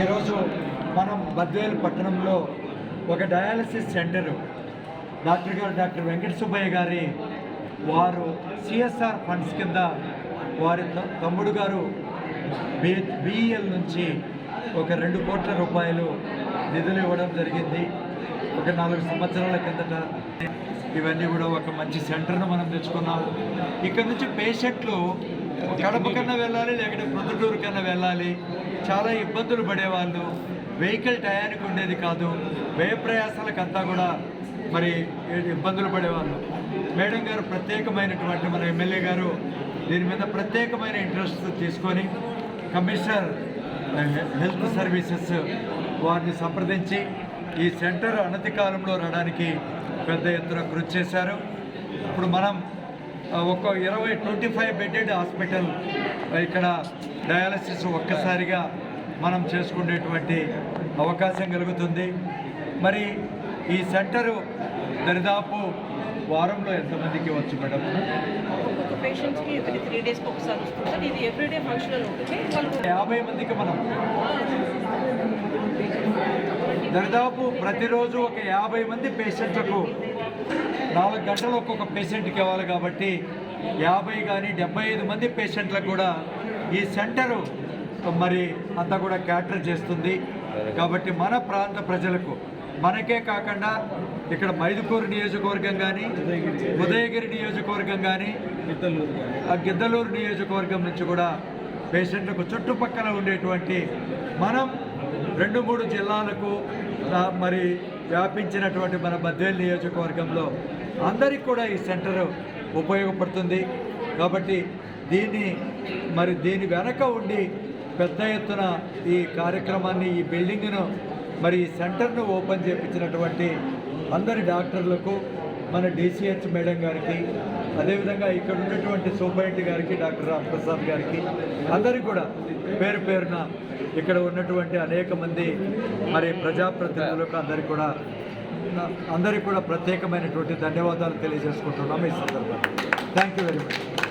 ఈరోజు మనం బద్వేలు పట్టణంలో ఒక డయాలసిస్ సెంటరు. డాక్టర్ గారు డాక్టర్ వెంకట సుబ్బయ్య గారి వారు సిఎస్ఆర్ ఫండ్స్ కింద వారి తమ్ముడు గారు బి బిఈఎల్ నుంచి ఒక రెండు కోట్ల రూపాయలు నిధులు ఇవ్వడం జరిగింది. ఒక నాలుగు సంవత్సరాల కిందట ఇవన్నీ కూడా ఒక మంచి సెంటర్ను మనం తెచ్చుకున్నాం. ఇక్కడ నుంచి పేషెంట్లు కడప కన్నా వెళ్ళాలి లేకపోతే ప్రొద్దుటూరు కన్నా వెళ్ళాలి. చాలా ఇబ్బందులు పడేవాళ్ళు. వెహికల్ టయానికి ఉండేది కాదు. వ్యయ ప్రయాసాలకంతా కూడా మరి ఇబ్బందులు పడేవాళ్ళు. మేడం గారు ప్రత్యేకమైనటువంటి మన ఎమ్మెల్యే గారు దీని మీద ప్రత్యేకమైన ఇంట్రెస్ట్ తీసుకొని కమిషనర్ హెల్త్ సర్వీసెస్ వారిని సంప్రదించి ఈ సెంటర్ అనతి కాలంలో రావడానికి పెద్ద ఎత్తున కృషి చేశారు. ఇప్పుడు మనం ఒక ఇరవై ట్వంటీ ఫైవ్ బెడెడ్ హాస్పిటల్ ఇక్కడ డయాలసిస్ ఒక్కసారిగా మనం చేసుకునేటువంటి అవకాశం కలుగుతుంది. మరి ఈ సెంటరు దరిదాపు వారంలో ఎంతమందికి వచ్చు మేడం? యాభై మందికి మనం. దరిదాపు ప్రతిరోజు ఒక యాభై మంది పేషెంట్లకు నాలుగు గంటలు ఒక్కొక్క పేషెంట్కి ఇవ్వాలి కాబట్టి యాభై కానీ డెబ్బై ఐదు మంది పేషెంట్లకు కూడా ఈ సెంటరు మరి అంతా కూడా క్యాటర్ చేస్తుంది. కాబట్టి మన ప్రాంత ప్రజలకు మనకే కాకుండా ఇక్కడ మైదుకూరు నియోజకవర్గం కానీ ఉదయగిరి నియోజకవర్గం కానీ ఆ గిద్దలూరు నియోజకవర్గం నుంచి కూడా పేషెంట్లకు చుట్టుపక్కల ఉండేటువంటి మనం రెండు మూడు జిల్లాలకు మరి వ్యాపించినటువంటి మన బద్వేల్ నియోజకవర్గంలో అందరికీ కూడా ఈ సెంటర్ ఉపయోగపడుతుంది. కాబట్టి దీన్ని మరి దీని వెనక ఉండి పెద్ద ఎత్తున ఈ కార్యక్రమాన్ని ఈ బిల్డింగ్ను మరి ఈ సెంటర్ను ఓపెన్ చేయించినటువంటి అందరి డాక్టర్లకు మన డిసిహెచ్ మేడం గారికి అదేవిధంగా ఇక్కడ ఉన్నటువంటి సూపరింటి గారికి డాక్టర్ రామప్రసాద్ గారికి అందరికీ కూడా పేరు పేరున ఇక్కడ ఉన్నటువంటి అనేక మంది మరి ప్రజాప్రతినిధులకు అందరికీ కూడా అందరికీ కూడా ప్రత్యేకమైనటువంటి ధన్యవాదాలు తెలియజేసుకుంటున్నాము ఈ సందర్భంగా. Thank you very much